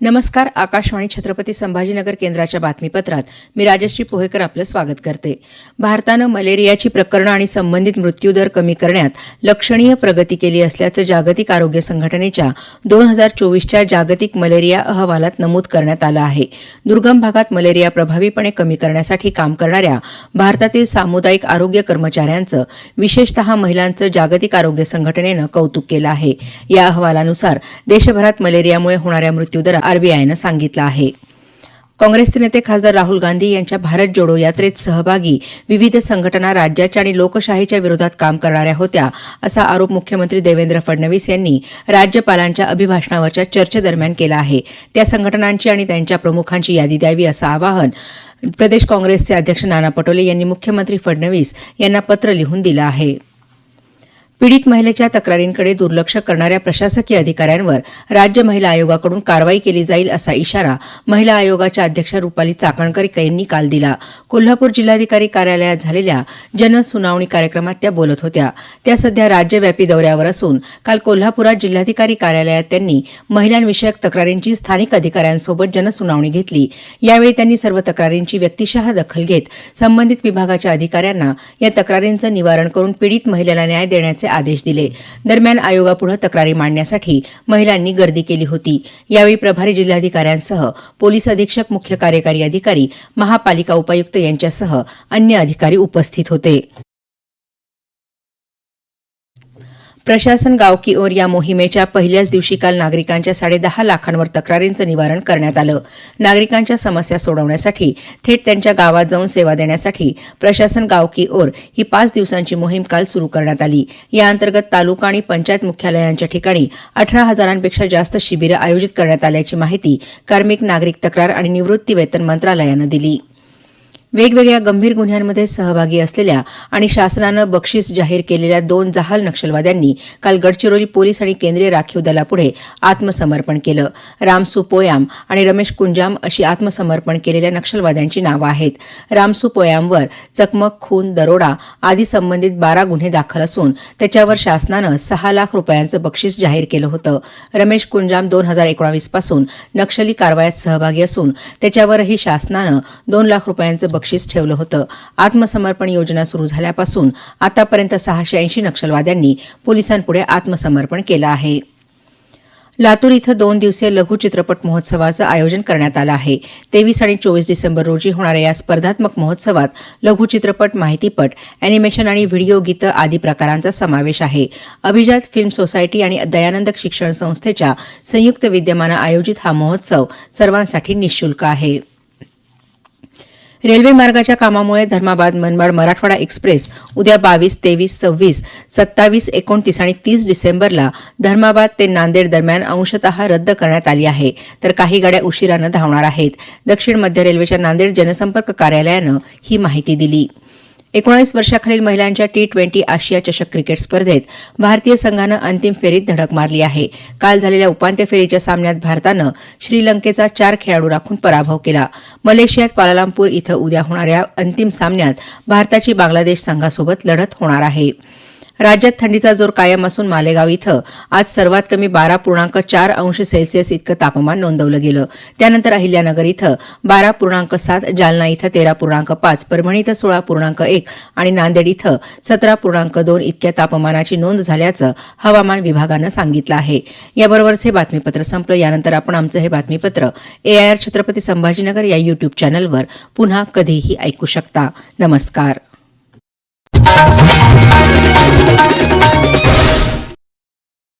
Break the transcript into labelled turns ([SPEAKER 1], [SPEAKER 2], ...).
[SPEAKER 1] नमस्कार आकाशवाणी छत्रपती संभाजीनगर केंद्राच्या बातमीपत्रात मी राजश्री पोहेकर आपलं स्वागत करते. भारतानं मलेरियाची प्रकरणं आणि संबंधित मृत्यूदर कमी करण्यात लक्षणीय प्रगती केली असल्याचं जागतिक आरोग्य संघटनेच्या दोन हजार चोवीसच्या जागतिक मलेरिया अहवालात नमूद करण्यात आलं आहे. दुर्गम भागात मलेरिया प्रभावीपणे कमी करण्यासाठी काम करणाऱ्या भारतातील सामुदायिक आरोग्य कर्मचाऱ्यांचं विशेषतः महिलांचं जागतिक आरोग्य संघटनेनं कौतुक केलं आहे. या अहवालानुसार देशभरात मलेरियामुळे होणाऱ्या मृत्यूदर आरबीआयनं सांगितलं आहे. काँग्रेसचे नेते खासदार राहुल गांधी यांच्या भारत जोडो यात्रेत सहभागी विविध संघटना राज्याच्या आणि लोकशाहीच्या विरोधात काम करणाऱ्या होत्या असा आरोप मुख्यमंत्री देवेंद्र फडणवीस यांनी राज्यपालांच्या अभिभाषणावरच्या चर्चेदरम्यान केला आहे. त्या संघटनांची आणि त्यांच्या प्रमुखांची यादी द्यावी असं आवाहन प्रदेश काँग्रेसचे अध्यक्ष नाना पटोले यांनी मुख्यमंत्री फडणवीस यांना पत्र लिहून दिलं आहे. पीडित महिलेच्या तक्रारींकडे दुर्लक्ष करणाऱ्या प्रशासकीय अधिकाऱ्यांवर राज्य महिला आयोगाकडून कारवाई केली जाईल असा इशारा महिला आयोगाच्या अध्यक्षा रुपाली चाकणकर यांनी काल दिला. कोल्हापूर जिल्हाधिकारी कार्यालयात झालेल्या जनसुनावणी कार्यक्रमात त्या बोलत होत्या. त्या सध्या राज्यव्यापी दौऱ्यावर असून काल कोल्हापुरात जिल्हाधिकारी कार्यालयात त्यांनी महिलांविषयक तक्रारींची स्थानिक अधिकाऱ्यांसोबत जनसुनावणी घेतली. यावेळी त्यांनी सर्व तक्रारींची व्यक्तिशः दखल घेत संबंधित विभागाच्या अधिकाऱ्यांना या तक्रारींचं निवारण करून पीडित महिलेला न्याय देण्याचे आदेश दिले. दरम्यान आयोगापुढे तक्रारी मांडण्यासाठी महिलांनी गर्दी केली होती. यावेळी प्रभारी जिल्हाधिकाऱ्यांसह पोलीस अधीक्षक मुख्य कार्यकारी अधिकारी महापालिका उपायुक्त यांच्यासह अन्य अधिकारी उपस्थित होते. प्रशासन गाव की ओर या मोहिमेच्या पहिल्याच दिवशी काल नागरिकांच्या साडेदहा लाखांवर तक्रारींचं निवारण करण्यात आलं. नागरिकांच्या समस्या सोडवण्यासाठी थेट त्यांच्या गावात जाऊन सेवा देण्यासाठी प्रशासन गाव की ओर ही पाच दिवसांची मोहीम काल सुरू करण्यात आली. या अंतर्गत तालुका आणि पंचायत मुख्यालयांच्या ठिकाणी अठरा हजारांपेक्षा जास्त शिबिरं आयोजित करण्यात आल्याची माहिती कार्मिक नागरिक तक्रार आणि निवृत्ती वेतन मंत्रालयानं दिली. वेगवेगळ्या गंभीर गुन्ह्यांमध्ये सहभागी असलेल्या आणि शासनानं बक्षीस जाहीर केलेल्या दोन जहाल नक्षलवाद्यांनी काल गडचिरोली पोलीस आणि केंद्रीय राखीव दलापुढे आत्मसमर्पण केलं. रामसू पोयाम आणि रमेश कुंजाम अशी आत्मसमर्पण केलेल्या नक्षलवाद्यांची नावं आहेत. रामसू पोयामवर चकमक खून दरोडा आदी संबंधित बारा गुन्हे दाखल असून त्याच्यावर शासनानं सहा लाख रुपयांचं बक्षीस जाहीर केलं होतं. रमेश कुंजाम दोन हजार एकोणावीसपासून नक्षली कारवायात सहभागी असून त्याच्यावरही शासनानं दोन लाख रुपयांचं बक्षीस ठेवलं होतं. आत्मसमर्पण योजना सुरू झाल्यापासून आतापर्यंत सहाशे ऐंशी नक्षलवाद्यांनी पोलिसांपुढे आत्मसमर्पण केलं आहे. लातूर इथं दोन दिवसीय लघु चित्रपट महोत्सवाचं आयोजन करण्यात आलं आहे. तेवीस आणि चोवीस डिसेंबर रोजी होणाऱ्या या स्पर्धात्मक महोत्सवात लघु चित्रपट माहितीपट अॅनिमेशन आणि व्हिडिओ गीतं आदी प्रकारांचा समावेश आहे. अभिजात फिल्म सोसायटी आणि दयानंद शिक्षण संस्थेच्या संयुक्त विद्यमानं आयोजित हा महोत्सव सर्वांसाठी निशुल्क आहे. रेल्वे मार्गाच्या कामामुळे धर्माबाद मनमाड मराठवाडा एक्सप्रेस उद्या बावीस तेवीस सव्वीस सत्तावीस एकोणतीस आणि तीस डिसेंबरला धर्माबाद ते नांदेड दरम्यान अंशतः रद्द करण्यात आली आहे. तर काही गाड्या उशिरानं धावणार आहेत. दक्षिण मध्य रेल्वेच्या नांदेड जनसंपर्क कार्यालयानं ही माहिती दिली. एकोणावीस वर्षाखालील महिलांच्या टी ट्वेंटी आशिया चषक क्रिकेट स्पर्धेत भारतीय संघानं अंतिम फेरीत धडक मारली आहे. काल झालेल्या उपांत्य फेरीच्या सामन्यात भारतानं श्रीलंकेचा चार खेळाडू राखून पराभव केला. मलेशियात क्वालालंपूर इथं उद्या होणाऱ्या अंतिम सामन्यात भारताची बांगलादेश संघासोबत लढत होणार आहे. राज्यात थंडीचा जोर कायम असून मालेगाव इथं आज सर्वात कमी बारा पूर्णांक चार अंश सेल्सिअस इतकं तापमान नोंदवलं गेलं. त्यानंतर अहिल्यानगर इथं बारा पूर्णांक सात जालना इथं तेरा पूर्णांक पाच परभणी इथं सोळा पूर्णांक एक आणि नांदेड इथं सतरा पूर्णांक दोन इतक्या तापमानाची नोंद झाल्याचं हवामान विभागानं सांगितलं आहे. याबरोबरच हे बातमीपत्र संपलं. यानंतर आपण आमचं हे बातमीपत्र एआयआर छत्रपती संभाजीनगर या युट्यूब चॅनलवर पुन्हा कधीही ऐकू शकता. नमस्कार.